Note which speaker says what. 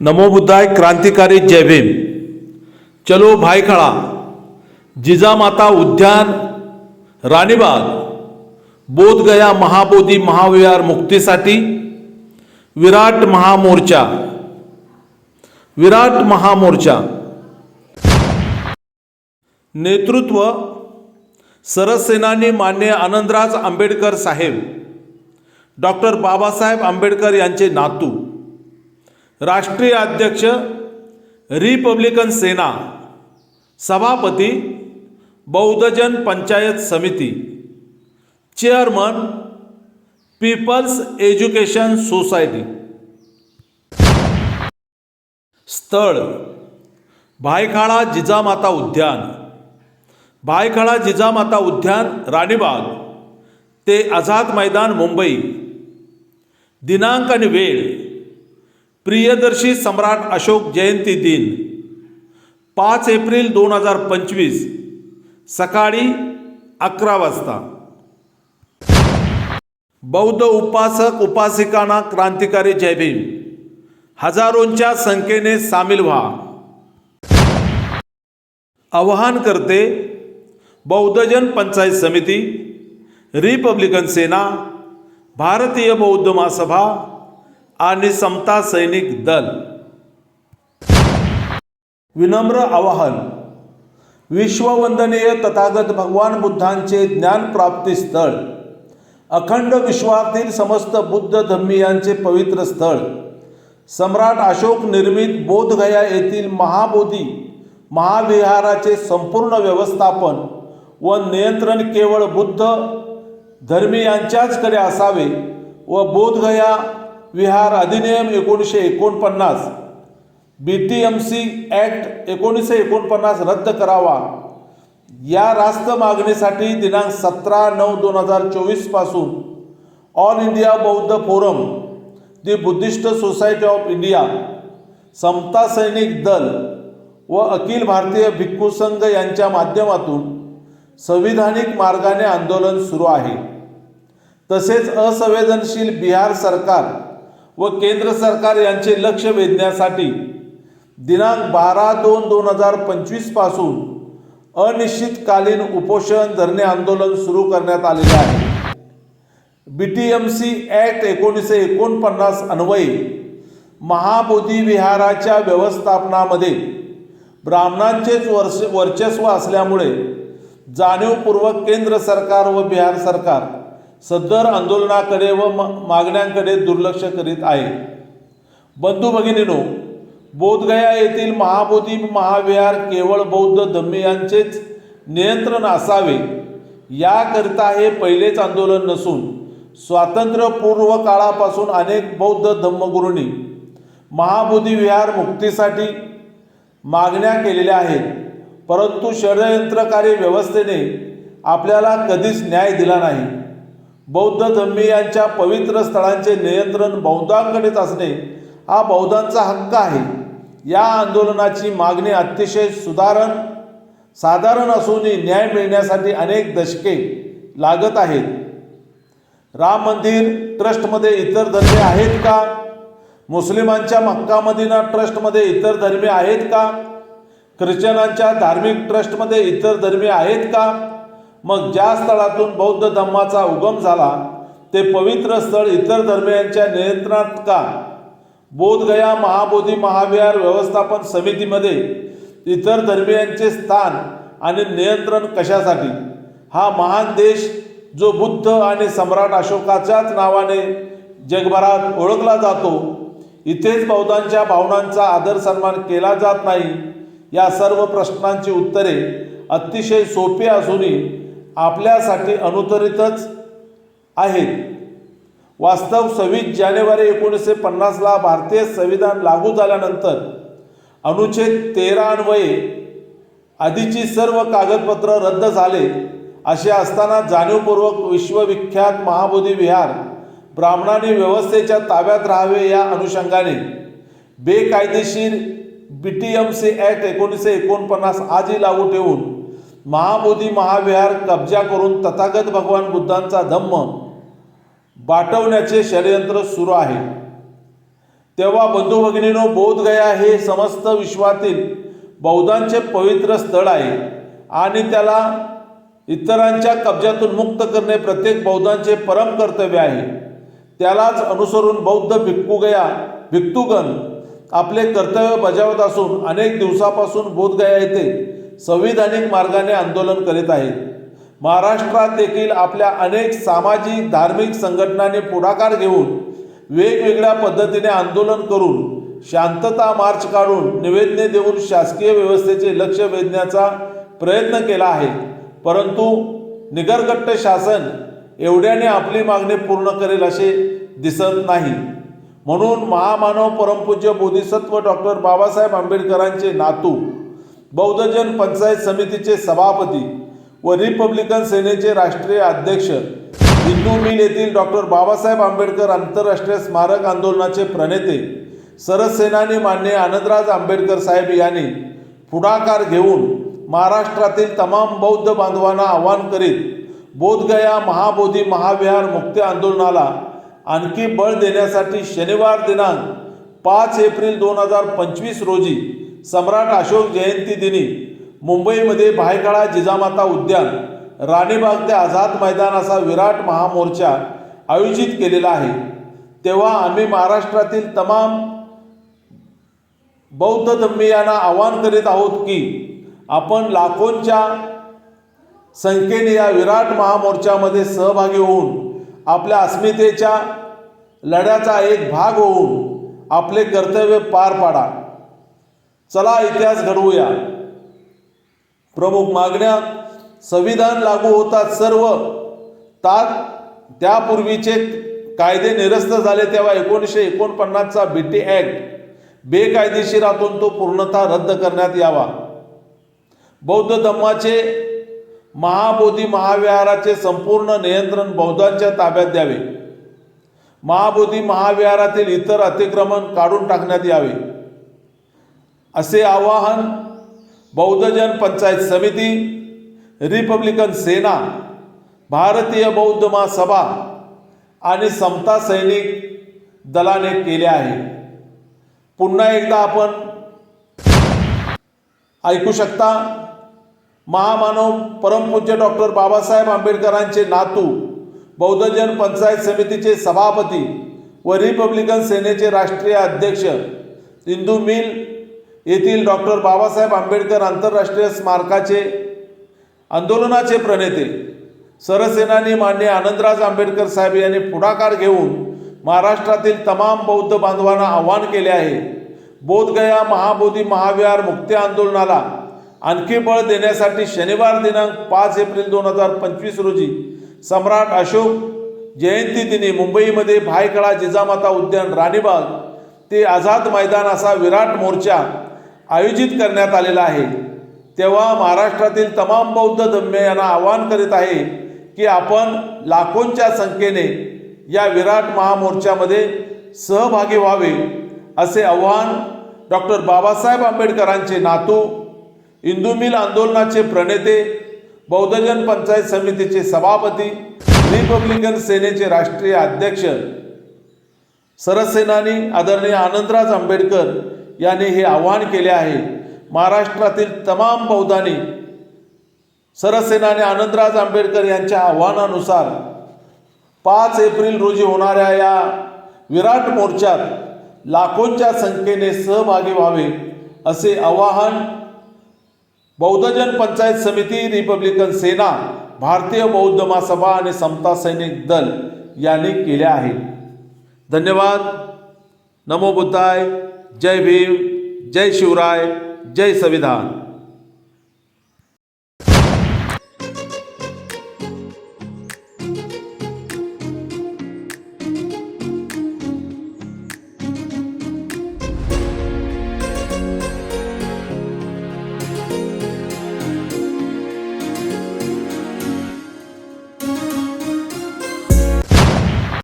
Speaker 1: नमो बुद्धाय क्रांतिकारी जय भीम. चलो भायखळा जिजामाता उद्यान राणीबाग बोधगया महाबोधी महाविहार मुक्तीसाठी विराट महामोर्चा. विराट महामोर्चा. नेतृत्व सरसेनानी मान्य आनंदराज आंबेडकर साहेब. डॉक्टर बाबासाहेब आंबेडकर यांचे नातू. राष्ट्रीय अध्यक्ष रिपब्लिकन सेना सभापती बौद्धजन पंचायत समिती चेअरमन पीपल्स एज्युकेशन सोसायटी. स्थळ भायखळा जिजामाता उद्यान. भायखळा जिजामाता उद्यान राणीबाग. ते आझाद मैदान मुंबई. दिनांक आणि वेळ प्रियदर्शी सम्राट अशोक जयंती दिन पाच एप्रिल दोन हजार पंचवीस सकाळी अकरा वाजता. बौद्ध उपासक उपासिकांना क्रांतिकारी जय भीम. हजारोंच्या संख्येने सामील व्हा. आवाहन करते बौद्धजन पंचायत समिती रिपब्लिकन सेना भारतीय बौद्ध महासभा आणि समता सैनिक दल. विनम्र आवाहन. विश्ववंदनीय तथागत भगवान बुद्धांचे ज्ञानप्राप्ती स्थळ. अखंड विश्वातील समस्त बुद्ध धम्मियांचे पवित्र स्थळ. सम्राट अशोक निर्मित बोधगया येथील महाबोधी महाविहाराचे संपूर्ण व्यवस्थापन व नियंत्रण केवळ बुद्ध धर्मीयांच्याचकडे असावे व बोधगया विहार अधिनियम एकोणीसशे एकोणपन्नास B T M C act एकोणीसशे एकोणपन्नास रद्द करावा. या रास्त मागणीसाठी दिनांक सतरा नऊ दोन हजार चोवीसपासून ऑल इंडिया बौद्ध forum the Buddhist society of India Samata Sainik Dal व अखिल भारतीय भिक्खू संघ यांच्या माध्यमातून संविधानिक मार्गाने आंदोलन सुरू आहे. तसेच असंवेदनशील बिहार सरकार व केंद्र सरकार यांचे लक्ष वेधण्यासाठी दिनांक बारा दोन दोन हजार पंचवीसपासून अनिश्चितकालीन उपोषण धरणे आंदोलन सुरू करण्यात आलेले आहे. B T M C act एकोणीसशे एकोणपन्नास अन्वये महाबोधी विहाराच्या व्यवस्थापनामध्ये ब्राह्मणांचेच वर्ष वर्चस्व असल्यामुळे जाणीवपूर्वक केंद्र सरकार व बिहार सरकार सदर आंदोलनाकडे व म- मागण्यांकडे दुर्लक्ष करीत आहे. बंधू भगिनीनो बोधगया येथील महाबोधी महाविहार केवळ बौद्ध धम्मियांचेच नियंत्रण असावे याकरिता हे पहिलेच आंदोलन नसून स्वातंत्र्यपूर्व काळापासून अनेक बौद्ध धम्मगुरूंनी महाबोधी विहार मुक्तीसाठी मागण्या केलेल्या आहेत. परंतु षडयंत्रकारी व्यवस्थेने आपल्याला कधीच न्याय दिला नाही. बौद्ध धर्मीयांच्या पवित्र स्थळांचे नियंत्रण बौद्धांकडेच असणे हा बौद्धांचा हक्क आहे. या आंदोलनाची मागणी अतिशय सुधारण साधारण असूनही न्याय मिळण्यासाठी अनेक दशके लागत आहेत. राम मंदिर ट्रस्टमध्ये इतर धर्मे आहेत का? मुस्लिमांच्या मक्का मदिना ट्रस्टमध्ये इतर धर्मे आहेत का? ख्रिश्चनांच्या धार्मिक ट्रस्टमध्ये इतर धर्मे आहेत का? मग ज्या स्थळातून बौद्ध धम्माचा उगम झाला ते पवित्र स्थळ इतर धर्मियांच्या नियंत्रणात का? बोधगया महाबोधी महाविहार व्यवस्थापन समितीमध्ये इतर धर्मियांचे स्थान आणि नियंत्रण कशासाठी? हा महान देश जो बुद्ध आणि सम्राट अशोकाच्याच नावाने जगभरात ओळखला जातो इथेच बौद्धांच्या भावनांचा आदर सन्मान केला जात नाही या सर्व प्रश्नांची उत्तरे अतिशय सोपी असूनही आपल्यासाठी अनुतरितच आहेत. वास्तव सव्वीस जानेवारी एकोणीसशे पन्नासला भारतीय संविधान लागू झाल्यानंतर अनुच्छेद तेरा अन्वये आधीची सर्व कागदपत्र रद्द झाले असे असताना जाणीवपूर्वक विश्वविख्यात महाबोधी विहार ब्राह्मणांनी व्यवस्थेच्या ताब्यात राहावे या अनुषंगाने बेकायदेशीर B T M C act एकोणीसशे एकोणपन्नास आजही लागू ठेवून महाबोधी महाविहार कब्जा करून तथागत भगवान बुद्धांचा धम्म बाटवण्याचे षडयंत्र सुरू आहे. तेव्हा बंधू भगिनीनो बोधगया हे समस्त विश्वातील बौद्धांचे पवित्र स्थळ आहे आणि त्याला इतरांच्या कब्जातून मुक्त करणे प्रत्येक बौद्धांचे परम कर्तव्य आहे. त्यालाच अनुसरून बौद्ध भिक्खुगया भिक्तुगण आपले कर्तव्य बजावत असून अनेक दिवसापासून बोधगया येथे संविधानिक मार्गाने आंदोलन करीत आहेत. महाराष्ट्रात देखील आपल्या अनेक सामाजिक धार्मिक संघटनांनी पुढाकार घेऊन वेगवेगळ्या पद्धतीने आंदोलन करून शांतता मार्च काढून निवेदने देऊन शासकीय व्यवस्थेचे लक्ष वेधण्याचा प्रयत्न केला आहे. परंतु निगरगट्ट शासन एवढ्याने आपली मागणी पूर्ण करेल असे दिसत नाही. म्हणून महामानव परमपूज्य बोधिसत्व डॉक्टर बाबासाहेब आंबेडकरांचे नातू बौद्धजन पंचायत समितीचे सभापती व रिपब्लिकन सेनेचे राष्ट्रीय अध्यक्ष. हिंदू मिल येथील डॉक्टर बाबासाहेब आंबेडकर आंतरराष्ट्रीय स्मारक आंदोलनाचे प्रणेते. सरसेनानी मान्य आनंदराज आंबेडकर साहेब यांनी पुढाकार घेऊन महाराष्ट्रातील तमाम बौद्ध बांधवांना आवाहन करीत बोधगया महाबोधी महाविहार मुक्ती आंदोलनाला आणखी बळ देण्यासाठी शनिवार दिनांक पाच एप्रिल दोन हजार पंचवीस रोजी सम्राट अशोक जयंती दिनी मुंबईमध्ये भायखळा जिजामाता उद्यान राणीबाग ते आझाद मैदान असा विराट महामोर्चा आयोजित केलेला आहे. तेव्हा आम्ही महाराष्ट्रातील तमाम बौद्ध धम्मीयांना आवाहन करीत आहोत की आपण लाखोंच्या संख्येने या विराट महामोर्चामध्ये सहभागी होऊन आपल्या अस्मितेच्या लढ्याचा एक भाग होऊन आपले कर्तव्य पार पाडा. चला इतिहास घडवूया. प्रमुख मागण्या संविधान लागू होतात सर्व. तात त्यापूर्वीचे कायदे निरस्त झाले तेव्हा एकोणीसशे एकोणपन्नासचा बी टी ॲक्ट बेकायदेशीरातून तो पूर्णतः रद्द करण्यात यावा. बौद्ध धम्माचे महाबोधी महाविहाराचे संपूर्ण नियंत्रण बौद्धांच्या ताब्यात द्यावे. महाबोधी महाविहारातील इतर अतिक्रमण काढून टाकण्यात यावे. असे आवाहन बौद्धजन पंचायत समिती रिपब्लिकन सेना भारतीय बौद्ध महासभा आणि समता सैनिक दलाने केले आहे. पुन्हा एकदा आपण ऐकू शकता महामानव परमपूज्य डॉक्टर बाबासाहेब आंबेडकरांचे नातू बौद्धजन पंचायत समितीचे सभापती व रिपब्लिकन सेनेचे राष्ट्रीय अध्यक्ष इंदू मिल येथील डॉक्टर बाबासाहेब आंबेडकर आंतरराष्ट्रीय स्मारकाचे आंदोलनाचे प्रणेते सरसेनानी मान्य आनंदराज आंबेडकर साहेब यांनी पुढाकार घेऊन महाराष्ट्रातील तमाम बौद्ध बांधवांना आवाहन केले आहे. बोधगया महाबोधी महाविहार मुक्ती आंदोलनाला आणखी बळ देण्यासाठी शनिवार दिनांक पाच एप्रिल दोन हजार पंचवीस रोजी सम्राट अशोक जयंती दिनी मुंबईमध्ये भायखळा जिजामाता उद्यान राणीबाग ते आझाद मैदान असा विराट मोर्चा आयोजित करण्यात आलेला आहे. तेव्हा महाराष्ट्रातील तमाम बौद्ध धम्मे यांना आवाहन करीत आहे की आपण लाखोंच्या संख्येने या विराट महामोर्चामध्ये सहभागी व्हावे असे आव्हान डॉक्टर बाबासाहेब आंबेडकरांचे नातू इंदू मिल आंदोलनाचे प्रणेते बौद्धजन पंचायत समितीचे सभापती रिपब्लिकन सेनेचे राष्ट्रीय अध्यक्ष सरसेनानी आदरणीय आनंदराज आंबेडकर याने हे आवाहन केले आहे. महाराष्ट्रातील तमाम बौद्धांनी सरसेनाने आनंदराज आंबेडकर यांच्या आव्हानानुसार पाच एप्रिल रोजी होणाऱ्या या विराट मोर्चात लाखोंच्या संख्येने सहभागी व्हावे असे आवाहन बौद्धजन पंचायत समिती रिपब्लिकन सेना भारतीय बौद्ध महासभा आणि समता सैनिक दल यांनी केले आहे धन्यवाद. नमो बुद्धाय. जय भीम जय शिवराय जय संविधान।